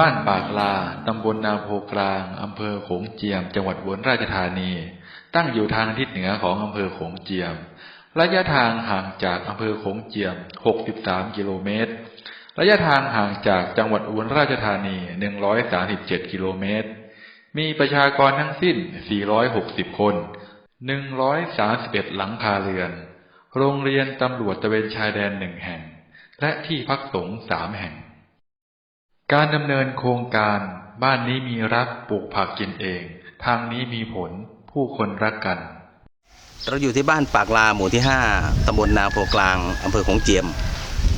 บ้านปากลา ตำบลนาโพกลาง อำเภอโขงเจียม จังหวัดอุบลราชธานี ตั้งอยู่ทางทิศเหนือของอำเภอโขงเจียม ระยะทางห่างจากอำเภอโขงเจียม 63 กิโลเมตร ระยะทางห่างจากจังหวัดอุบลราชธานี 137 กิโลเมตร มีประชากรทั้งสิ้น 460 คน 131 หลังคาเรือน โรงเรียนตำรวจตะเวนชายแดนหนึ่งแห่ง และที่พักสงฆ์สามแห่ง การดำเนินโครงการ บ้านนี้มีรักปลูกผักกินเอง ทางนี้มีผลผู้คนรักกัน เราอยู่ที่บ้านปากลาหมู่ที่ 5ตำบลนาโพกลางอำเภอของเจียม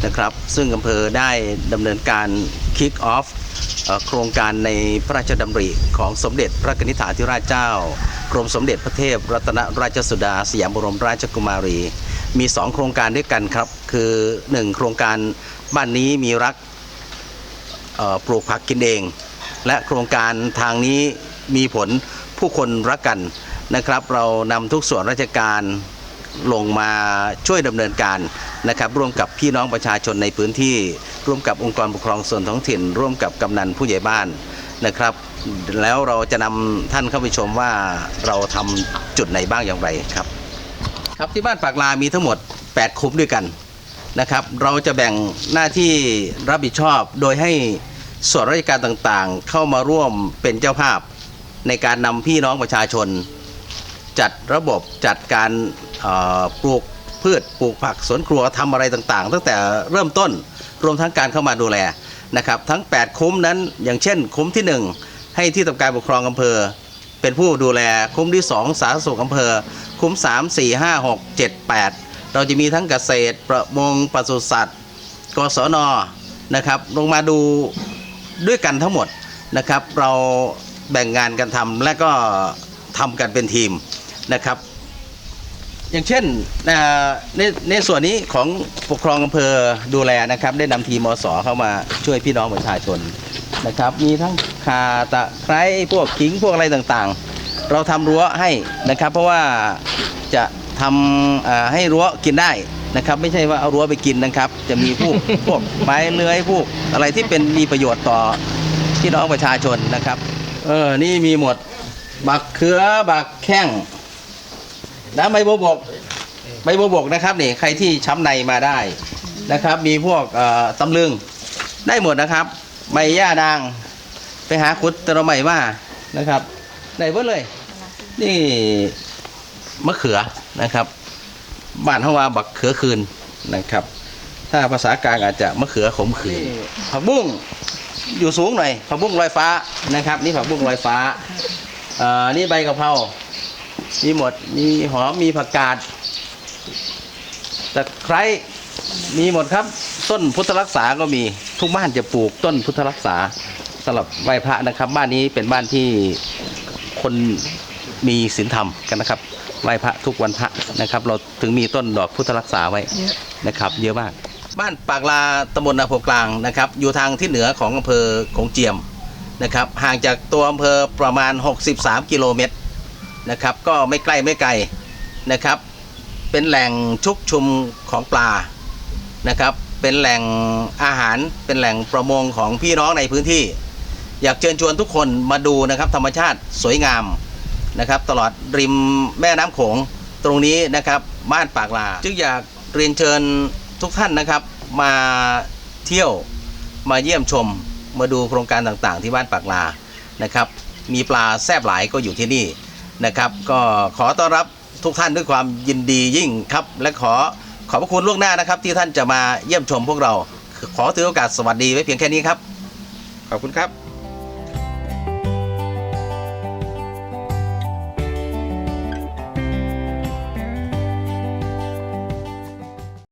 นะครับ ซึ่งอำเภอได้ดำเนินการ Kick Off เอ่อโครงการในพระราชดำริของสมเด็จพระนิธิาธิราชเจ้า กรมสมเด็จพระเทพรัตนราชสุดา สยามบรมราชกุมารี มี 2 โครงการด้วยกันครับ คือ 1 โครงการบ้านนี้มีรัก ปลูกผักกินเอง และโครงการทางนี้มีผลผู้คนรักกันนะครับ เรานำทุกส่วนราชการลงมาช่วยดำเนินการนะครับ ร่วมกับพี่น้องประชาชนในพื้นที่ ร่วมกับองค์กรปกครองส่วนท้องถิ่น ร่วมกับกำนันผู้ใหญ่บ้านนะครับ แล้วเราจะนำท่านเข้าไปชมว่าเราทำจุดไหนบ้างอย่างไรครับ ครับที่บ้านปากลามีทั้งหมด 8 คุ้มด้วยกันนะครับ เราจะแบ่งหน้าที่รับผิดชอบโดยให้ ส่วนราชการต่างๆ เข้ามาร่วมเป็นเจ้าภาพในการนำพี่น้องประชาชน จัดระบบจัดการปลูกพืชปลูกผักสวนครัวทำอะไรต่างๆ ตั้งแต่เริ่มต้นรวมทั้งการเข้ามาดูแลนะครับ ทั้ง 8 คุ้มนั้นอย่างเช่น คุ้มที่ 1 ให้ที่ทำการปกครองอำเภอ เป็นผู้ดูแลคุ้มที่ 2 สาธารณสุขอำเภอ คุ้ม 3 4 5 6 7 8 เราจะมีทั้งเกษตรประมงปศุสัตว์กศนนะครับ ลงมาดู ด้วยกันทั้งหมดนะครับ เราแบ่งงานกันทำและก็ทำกันเป็นทีมนะครับ อย่างเช่นในในส่วนนี้ของปกครองอำเภอดูแลนะครับ ได้นำทีมอสเข้ามาช่วยพี่น้องประชาชนนะครับ มีทั้งคาตะไคร้พวกขิงพวกอะไรต่างๆ เราทำรั้วให้นะครับ เพราะว่าจะ ทำอ่าให้รั้วกินได้นะครับ ไม่ใช่ว่าเอารั้วไปกินนะครับ จะมีพวกพวกไม้เลื้อยพวกอะไรที่เป็นมีประโยชน์ต่อพี่น้องประชาชนนะครับ เออนี่มีหมด บักเขือบักแข้งนะใบบัวบกใบบัวบกนะครับนี่ใครที่ช้ำในมาได้นะครับ มีพวกเอ่อตำลึงได้หมดนะครับ ใบหญ้าดางไปหาขุดตะระใหม่มานะครับได้เบิดเลย นี่มะเขือ นะครับ บ้านเขาว่าบักเขือคืนนะครับ ถ้าภาษากลางอาจจะมะเขือขมขืนผักบุ้งอยู่สูงหน่อยผักบุ้งลอยฟ้านะครับ นี่ผักบุ้งลอยฟ้าเอ่อนี่ใบกะเพรามีหมดมีหอมมีผักกาดตะไคร้มีหมดครับ ต้นพุทธรักษาก็มีทุกบ้านจะปลูกต้นพุทธรักษาสำหรับไหว้พระนะครับ บ้านนี้เป็นบ้านที่คนมีศีลธรรมกันนะครับ ไหว้พระทุกวันพระนะครับ เราถึงมีต้นดอกพุทธรักษาไว้นะครับ เยอะมาก บ้านปากลาตำบลนาโพกลางนะครับ อยู่ทางที่เหนือของอำเภอของเจียมนะครับ ห่างจากตัวอำเภอประมาณ 63 กิโลเมตรนะครับ ก็ไม่ใกล้ไม่ไกลนะครับ เป็นแหล่งชุกชุมของปลานะครับ เป็นแหล่งอาหาร เป็นแหล่งประมงของพี่น้องในพื้นที่ อยากเชิญชวนทุกคนมาดูนะครับ ธรรมชาติสวยงาม นะครับ ตลอดริมแม่น้ำโขงตรงนี้นะครับบ้านปากลาจึงอยากเรียนเชิญทุกท่านนะครับ มาเที่ยวมาเยี่ยมชม มาดูโครงการต่างๆ ที่บ้านปากลานะครับ มีปลาแซบหลายก็อยู่ที่นี่นะครับ ก็ขอต้อนรับทุกท่านด้วยความยินดียิ่งครับ และขอขอบพระคุณล่วงหน้านะครับ ที่ท่านจะมาเยี่ยมชมพวกเรา ขอถือโอกาสสวัสดีไว้เพียงแค่นี้ครับ ขอบคุณครับ